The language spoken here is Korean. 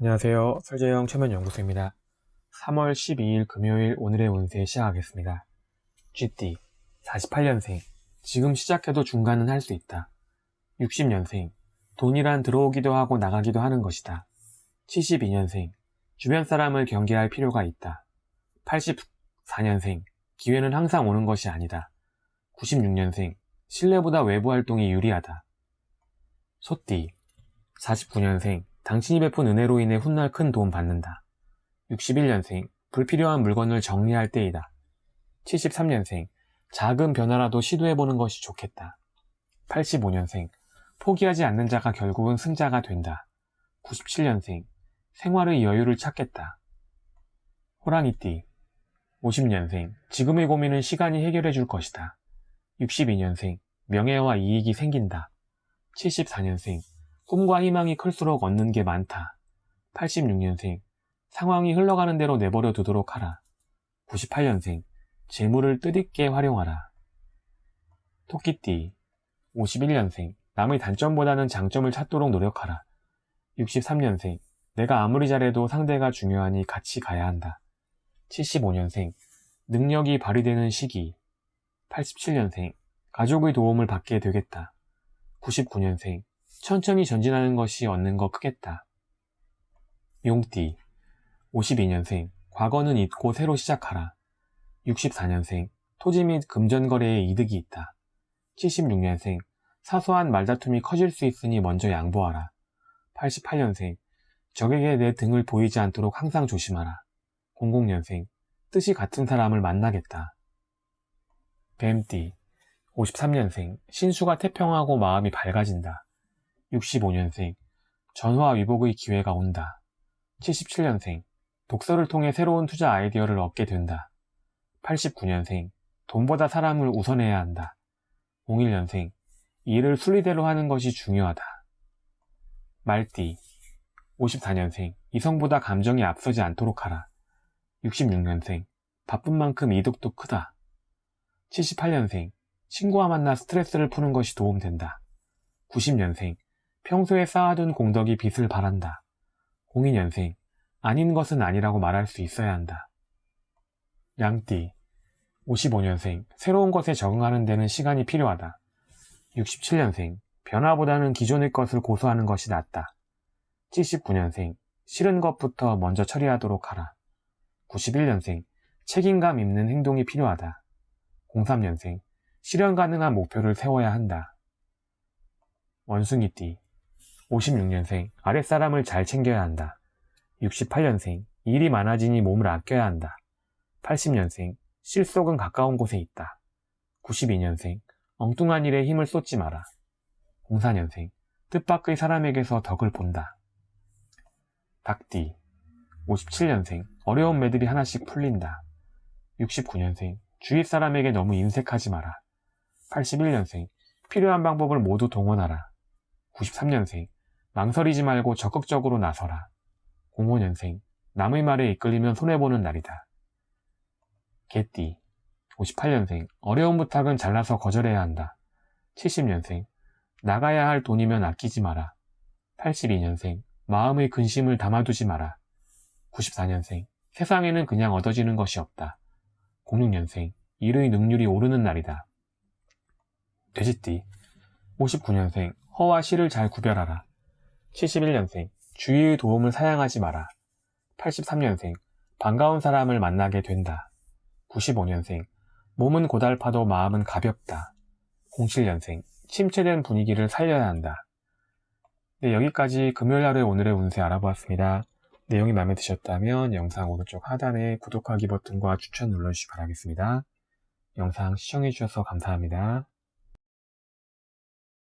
안녕하세요. 설재영 최면연구소입니다. 3월 12일 금요일 오늘의 운세 시작하겠습니다. GT 48년생 지금 시작해도 중간은 할 수 있다. 60년생 돈이란 들어오기도 하고 나가기도 하는 것이다. 72년생 주변 사람을 경계할 필요가 있다. 84년생 기회는 항상 오는 것이 아니다. 96년생 신뢰보다 외부 활동이 유리하다. 소띠 49년생 당신이 베푼 은혜로 인해 훗날 큰 도움 받는다. 61년생 불필요한 물건을 정리할 때이다. 73년생 작은 변화라도 시도해보는 것이 좋겠다. 85년생 포기하지 않는 자가 결국은 승자가 된다. 97년생 생활의 여유를 찾겠다. 호랑이띠 50년생 지금의 고민은 시간이 해결해 줄 것이다. 62년생 명예와 이익이 생긴다. 74년생 꿈과 희망이 클수록 얻는 게 많다. 86년생 상황이 흘러가는 대로 내버려 두도록 하라. 98년생 재물을 뜻있게 활용하라. 토끼띠 51년생 남의 단점보다는 장점을 찾도록 노력하라. 63년생 내가 아무리 잘해도 상대가 중요하니 같이 가야 한다. 75년생 능력이 발휘되는 시기 87년생 가족의 도움을 받게 되겠다. 99년생 천천히 전진하는 것이 얻는 거 크겠다. 용띠 52년생 과거는 잊고 새로 시작하라. 64년생 토지 및 금전 거래에 이득이 있다. 76년생 사소한 말다툼이 커질 수 있으니 먼저 양보하라. 88년생 적에게 내 등을 보이지 않도록 항상 조심하라. 00년생 뜻이 같은 사람을 만나겠다. 뱀띠 53년생 신수가 태평하고 마음이 밝아진다. 65년생 전화 위복의 기회가 온다. 77년생 독서를 통해 새로운 투자 아이디어를 얻게 된다. 89년생 돈보다 사람을 우선해야 한다. 01년생 일을 순리대로 하는 것이 중요하다. 말띠 54년생 이성보다 감정이 앞서지 않도록 하라. 66년생 바쁜 만큼 이득도 크다. 78년생 친구와 만나 스트레스를 푸는 것이 도움된다. 90년생 평소에 쌓아둔 공덕이 빛을 발한다. 02년생 아닌 것은 아니라고 말할 수 있어야 한다. 양띠 55년생 새로운 것에 적응하는 데는 시간이 필요하다. 67년생 변화보다는 기존의 것을 고수하는 것이 낫다. 79년생 싫은 것부터 먼저 처리하도록 하라. 91년생 책임감 있는 행동이 필요하다. 03년생 실현 가능한 목표를 세워야 한다. 원숭이띠 56년생 아랫사람을 잘 챙겨야 한다. 68년생 일이 많아지니 몸을 아껴야 한다. 80년생 실속은 가까운 곳에 있다. 92년생 엉뚱한 일에 힘을 쏟지 마라. 04년생 뜻밖의 사람에게서 덕을 본다. 닭띠 57년생 어려운 매들이 하나씩 풀린다. 69년생 주위 사람에게 너무 인색하지 마라. 81년생 필요한 방법을 모두 동원하라. 93년생 망설이지 말고 적극적으로 나서라. 05년생 남의 말에 이끌리면 손해보는 날이다. 개띠 58년생 어려운 부탁은 잘나서 거절해야 한다. 70년생 나가야 할 돈이면 아끼지 마라. 82년생 마음의 근심을 담아두지 마라. 94년생 세상에는 그냥 얻어지는 것이 없다. 06년생 일의 능률이 오르는 날이다. 돼지띠 59년생 허와 실을 잘 구별하라. 71년생 주위의 도움을 사양하지 마라. 83년생 반가운 사람을 만나게 된다. 95년생 몸은 고달파도 마음은 가볍다. 07년생 침체된 분위기를 살려야 한다. 네, 여기까지 금요일 하루의 오늘의 운세 알아보았습니다. 내용이 마음에 드셨다면 영상 오른쪽 하단에 구독하기 버튼과 추천 눌러주시기 바라겠습니다. 영상 시청해주셔서 감사합니다.